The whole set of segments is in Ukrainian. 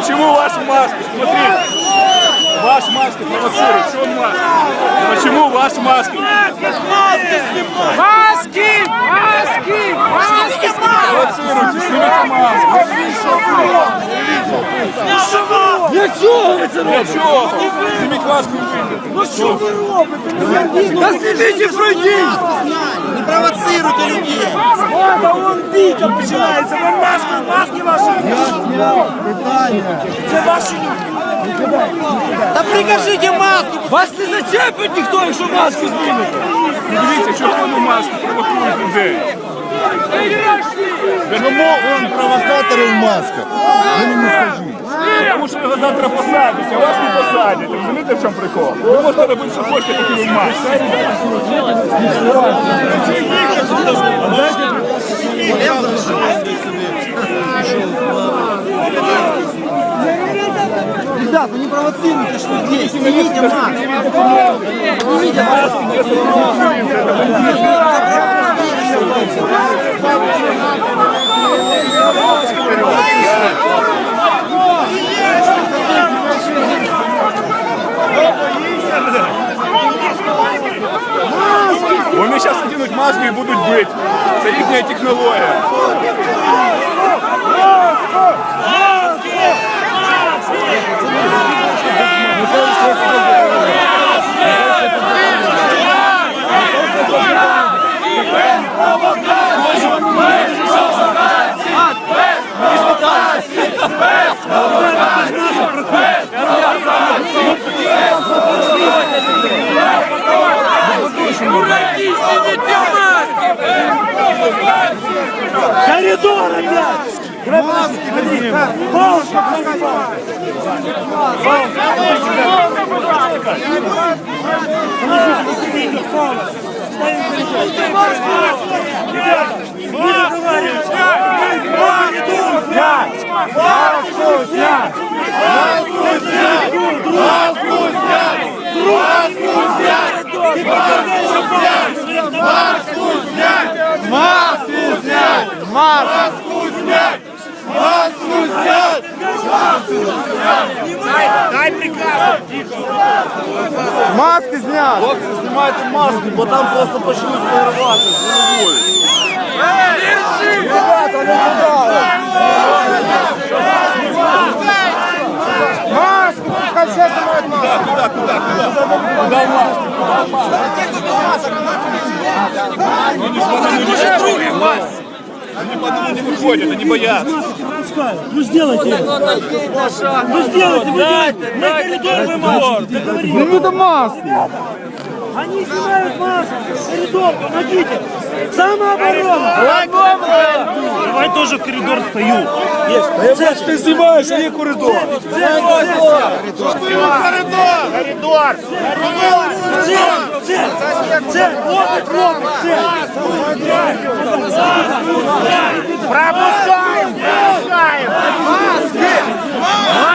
Почему ваш маски? Смотри. Ваш маски провоцирует. Что маска? Почему ваш маски? Маски! Маски! Маски! Провоцируйте, снимите маску. Я чого ви це робите? Чого? Зніміть маску і вийдете. Ну що ви робите? Та сидіть і пройдіть! Не провоцируйте людей! Та починається, ви маски, маски ваші! Це ваші люди! Да прикажите маску. Вас не зачепить ніхто, якщо маску знімете! Дивіться, червону маску провокують людей. Чому он провокатори в масках? Ви мені скажіть. Тому що його завтра посадять, а вас не посадять. Розумієте, в чому прикол? Ви можете робити, що хочете, такі ви маски. Ребята, не провоцируйте, что здесь. Снимите маску. Вони Маску знять! Маску знять! Маски! Палочка! Маски зняти! Хлопці, знімайте маски, бо там просто почнуть виривати з головою. Ребята, не туди! Маску! Хай все знімають маску! Вони по одному не виходять, вони бояться. Ну сделайте это! Ну сделайте! Вы делаете! На коридор вы маски! Договорились! Зніміть маски! Они снимают маски! Коридор, помогите! Самооборона! Давай тоже в коридор стою! Есть! Це ж ти знімаєш, є коридор! Це коридор! Коридор! тротуар! Це води робить! Пропускаємо! Пропускаємо! Маски! Маски!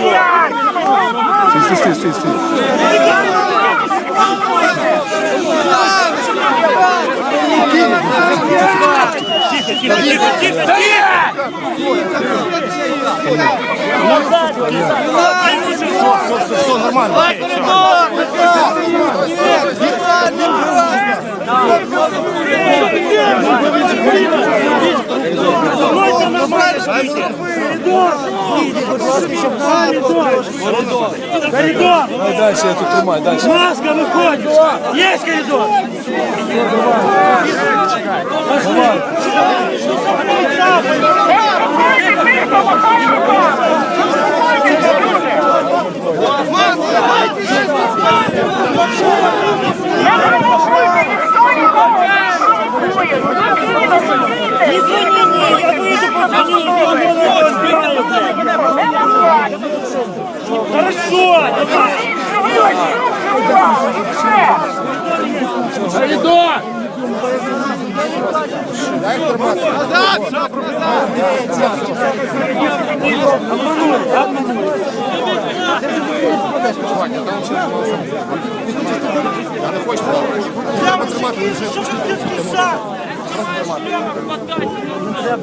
Стій, стій, стій, стій. Тихо, тихо, тихо, тихо! Все, нормально. Відійдіть, будь ласка, щоб нам Коридор! Коридор! Я тут тримаю, далі. Маска, виходь! Є коридор! Маска! Хорошо, давай.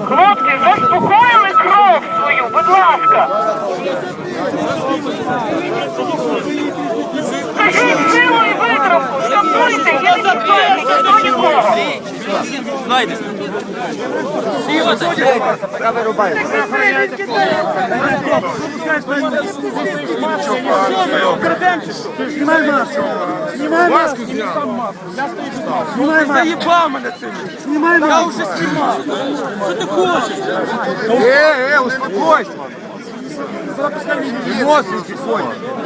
Хлопці, заспокоїли кров будь ласка. Скажіть силу і витримку, штампуйте, я не чіпаю ніхто нікого. Снимай маску. Снимай зняв. Снимай маску. заїбав мене цим. Снимай Я вже уже снимал. Що ти хочеш? Е, е, успокойся. Эмоции тихонько.